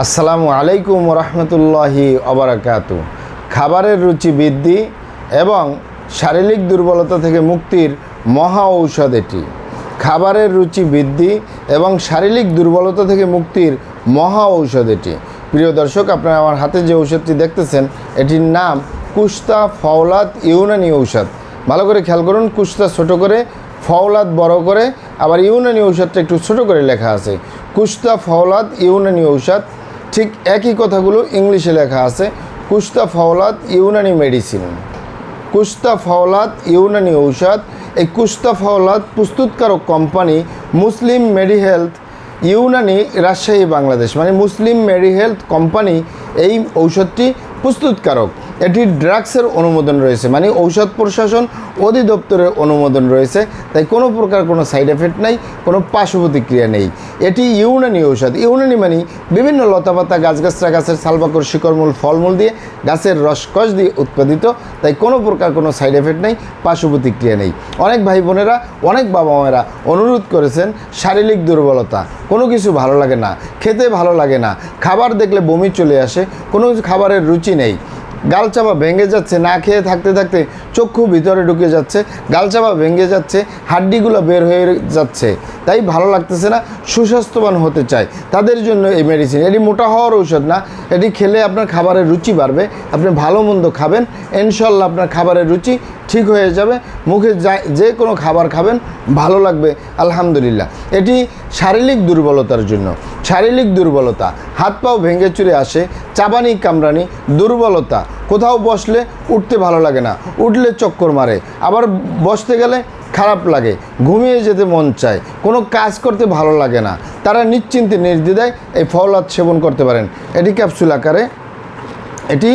আসসালামু আলাইকুম রহমতুল্লাহি অবরাকাত খাবারের রুচি বৃদ্ধি এবং শারীরিক দুর্বলতা থেকে মুক্তির মহা ঔষধ এটি। খাবারের রুচি বৃদ্ধি এবং শারীরিক দুর্বলতা থেকে মুক্তির মহা ঔষধ এটি। প্রিয় দর্শক, আপনারা আমার হাতে যে ঔষধটি দেখতেছেন, এটির নাম কুস্তা ফওলাত ইউনানি ঔষধ। ভালো করে খেয়াল করুন, কুস্তা ছোট করে ফওলাদ বড় করে, আবার ইউনানি ঔষধটা একটু ছোট করে লেখা আছে। কুস্তা ফওলাদ ইউনানি ঔষধ ঠিক একই কথাগুলো ইংলিশে লেখা আছে, কুস্তা ফওলাদ ইউনানি মেডিসিন। কুস্তা ফওলাদ ইউনানি ঔষধ, এই কুস্তা ফওলাদ প্রস্তুতকারক কোম্পানি মুসলিম মেডি হেলথ ইউনানি রাজশাহী, বাংলাদেশ। মানে মুসলিম মেডি হেলথ কোম্পানি এই ঔষধটি প্রস্তুতকারক। এটি ড্রাগসের অনুমোদন রয়েছে মানে ঔষধ প্রশাসন অধিদপ্তরের অনুমোদন রয়েছে, তাই কোনো প্রকার কোনো সাইড এফেক্ট নাই, কোনো পার্শ্ব প্রতিক্রিয়া নেই। এটি ইউনানি ঔষধ। ইউনানি মানে বিভিন্ন লতাপাতা গাছগাছরা গাছের সালবাকর, শিকড়মূল, ফলমূল দিয়ে গাছের রসকস দিয়ে উৎপাদিত, তাই কোনো প্রকার কোনো সাইড এফেক্ট নেই পার্শ্ব প্রতিক্রিয়া নেই। অনেক ভাই বোনেরা, অনেক বাবা মায়েরা অনুরোধ করেছেন শারীরিক দুর্বলতা। কোনো কিছু ভালো লাগে না, খেতে ভালো লাগে না, খাবার দেখলে বমি চলে আসে, কোনো খাবারের রুচি নেই। গালচাপা ভেঙে যাচ্ছে না খেয়ে থাকতে থাকতে চক্ষু ভিতরে ঢুকে যাচ্ছে গালচাপা ভেঙে যাচ্ছে, হাড্ডিগুলো বের হয়ে যাচ্ছে। তাই ভালো লাগতেছে না, সুস্বাস্থ্যবান হতে চায়। তাদের জন্য এই মেডিসিন এটি মোটা হওয়ার ঔষধ না, এটি খেলে আপনার খাবারের রুচি বাড়বে, আপনি ভালো মন্দ খাবেন ইনশাল্লাহ আপনার খাবারের রুচি ঠিক হয়ে যাবে, মুখে যা কোনো খাবার খাবেন, ভালো লাগবে, আলহামদুলিল্লাহ। এটি শারীরিক দুর্বলতার জন্য, শারীরিক দুর্বলতা হাত পাও ভেঙে চুরে আসে, চাবানি কামরানি দুর্বলতা কোথাও বসলে উঠতে ভালো লাগে না। উঠলে চক্কর মারে। আবার বসতে গেলে খারাপ লাগে। ঘুমিয়ে যেতে মন চায়। কোনো কাজ করতে ভালো লাগে না। তারা নিশ্চিন্তে নির্দ্বিধায় এই ফলাদ সেবন করতে পারেন। এটি ক্যাপসুল আকারে, এটি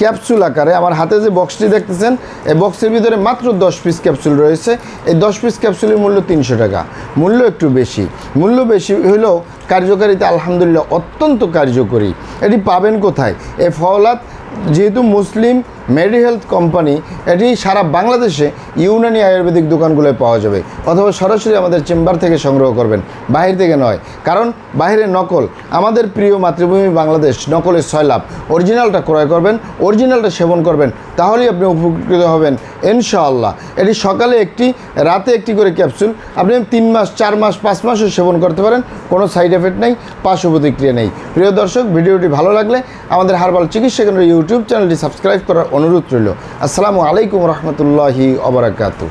ক্যাপসুল আকারে। আমার হাতে যে বক্সটি দেখতেছেন, এই বক্সের ভিতরে মাত্র দশ পিস ক্যাপসুল রয়েছে। এই দশ পিস ক্যাপসুলের মূল্য তিনশো টাকা। মূল্য একটু বেশি। মূল্য বেশি হলেও কার্যকারিতা আলহামদুলিল্লাহ অত্যন্ত কার্যকরী। এটি পাবেন কোথায়? এই ফওলাত যেহেতু মুসলিম মেডি হেলথ কোম্পানি এটি সারা বাংলাদেশে ইউনানি আয়ুর্বেদিক দোকানগুলোয় পাওয়া যাবে অথবা সরাসরি আমাদের চেম্বার থেকে সংগ্রহ করবেন। বাহির থেকে নয়, কারণ বাইরে নকল। আমাদের প্রিয় মাতৃভূমি বাংলাদেশ, নকলের লাভ অরিজিনালটা ক্রয় করবেন, অরিজিনালটা সেবন করবেন, তাহলেই আপনি উপকৃত হবেন, ইনশাআল্লাহ। এটি সকালে একটি, রাতে একটি করে ক্যাপসুল। আপনি তিন মাস, চার মাস, পাঁচ মাসও সেবন করতে পারেন, কোনো সাইড এফেক্ট নেই, পার্শ্ব প্রতিক্রিয়া নেই। প্রিয় দর্শক, ভিডিওটি ভালো লাগলে আমাদের হারবাল চিকিৎসা কেন্দ্র ইউটিউব চ্যানেলটি সাবস্ক্রাইব করার অনুরোধ রইল। আসসালামু আলাইকুম রহমতুল্লাহি অবরাকাতু